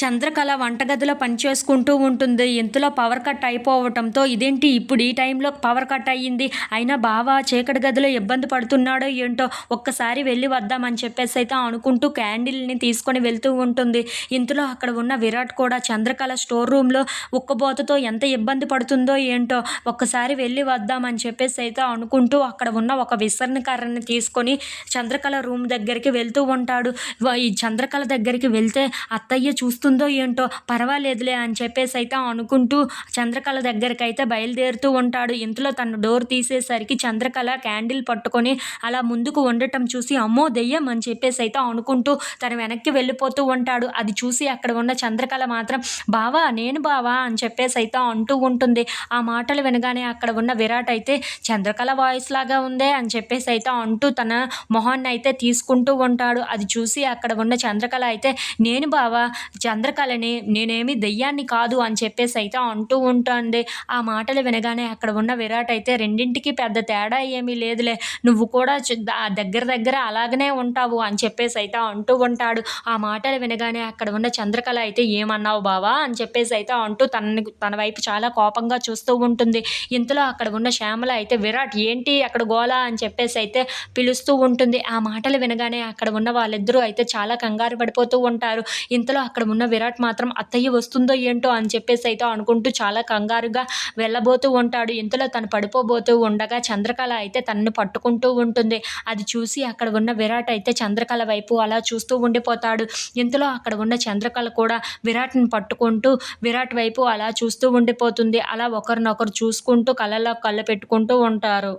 చంద్రకళ వంటగదిలో పనిచేసుకుంటూ ఉంటుంది. ఇంతలో పవర్ కట్ అయిపోవటంతో ఇదేంటి ఇప్పుడు ఈ టైంలో పవర్ కట్ అయ్యింది? అయినా బావ చీకటి గదిలో ఇబ్బంది పడుతున్నాడో ఏంటో ఒక్కసారి వెళ్ళి వద్దామని చెప్పేసి అయితే అనుకుంటూ క్యాండిల్ని తీసుకొని వెళ్తూ ఉంటుంది. ఇంతలో అక్కడ ఉన్న విరాట్ కూడా చంద్రకళ స్టోర్ రూమ్లో ఉక్కబోతతో ఎంత ఇబ్బంది పడుతుందో ఏంటో ఒక్కసారి వెళ్ళి వద్దామని చెప్పేసి అయితే అనుకుంటూ అక్కడ ఉన్న ఒక విసరణకారాన్ని తీసుకొని చంద్రకళ రూమ్ దగ్గరికి వెళ్తూ ఉంటాడు. ఈ చంద్రకళ దగ్గరికి వెళ్తే అత్తయ్య చూస్తూ వస్తుందో ఏంటో పర్వాలేదులే అని చెప్పేసి అయితే అనుకుంటూ చంద్రకళ దగ్గరికి అయితే బయలుదేరుతూ ఉంటాడు. ఇంతలో తను డోర్ తీసేసరికి చంద్రకళ క్యాండిల్ పట్టుకొని అలా ముందుకు ఉండటం చూసి అమ్మో దెయ్యం అని చెప్పేసి అయితే అనుకుంటూ తను వెనక్కి వెళ్ళిపోతూ ఉంటాడు. అది చూసి అక్కడ ఉన్న చంద్రకళ మాత్రం బావా నేను బావా అని చెప్పేసి అయితే అంటూ ఉంటుంది. ఆ మాటలు వినగానే అక్కడ ఉన్న విరాట్ అయితే చంద్రకళ వాయిస్ లాగా ఉందే అని చెప్పేసి అయితే అంటూ తన మొహాన్ని అయితే తీసుకుంటూ ఉంటాడు. అది చూసి అక్కడ ఉన్న చంద్రకళ అయితే నేను బావా చంద్రకళని నేనేమి దెయ్యాన్ని కాదు అని చెప్పేసి అయితే అంటూ ఉంటుంది. ఆ మాటలు వినగానే అక్కడ ఉన్న విరాట్ అయితే రెండింటికి పెద్ద తేడా ఏమీ లేదులే. నువ్వు కూడా దగ్గర దగ్గర అలాగనే ఉంటావు అని చెప్పేసి అయితే అంటూ ఉంటాడు. ఆ మాటలు వినగానే అక్కడ ఉన్న చంద్రకళ అయితే ఏమన్నావు బావా అని చెప్పేసి అయితే అంటూ తనని తన వైపు చాలా కోపంగా చూస్తూ ఉంటుంది. ఇంతలో అక్కడ ఉన్న శ్యామల అయితే విరాట్ ఏంటి అక్కడ గోలా? అని చెప్పేసి అయితే పిలుస్తూ ఉంటుంది. ఆ మాటలు వినగానే అక్కడ ఉన్న వాళ్ళిద్దరూ అయితే చాలా కంగారు పడిపోతూ ఉంటారు. ఇంతలో అక్కడ ఉన్న విరాట్ మాత్రం అత్తయ్య వస్తుందో ఏంటో అని చెప్పేసి అయితే అనుకుంటూ చాలా కంగారుగా వెళ్ళబోతూ ఉంటాడు. ఇంతలో తను పడిపోబోతూ ఉండగా చంద్రకళ అయితే తనని పట్టుకుంటూ ఉంటుంది. అది చూసి అక్కడ ఉన్న విరాట్ అయితే చంద్రకళ వైపు అలా చూస్తూ ఉండిపోతాడు. ఇంతలో అక్కడ ఉన్న చంద్రకళ కూడా విరాట్ని పట్టుకుంటూ విరాట్ వైపు అలా చూస్తూ ఉండిపోతుంది. అలా ఒకరినొకరు చూసుకుంటూ కళ్ళలో కళ్ళు పెట్టుకుంటూ ఉంటారు.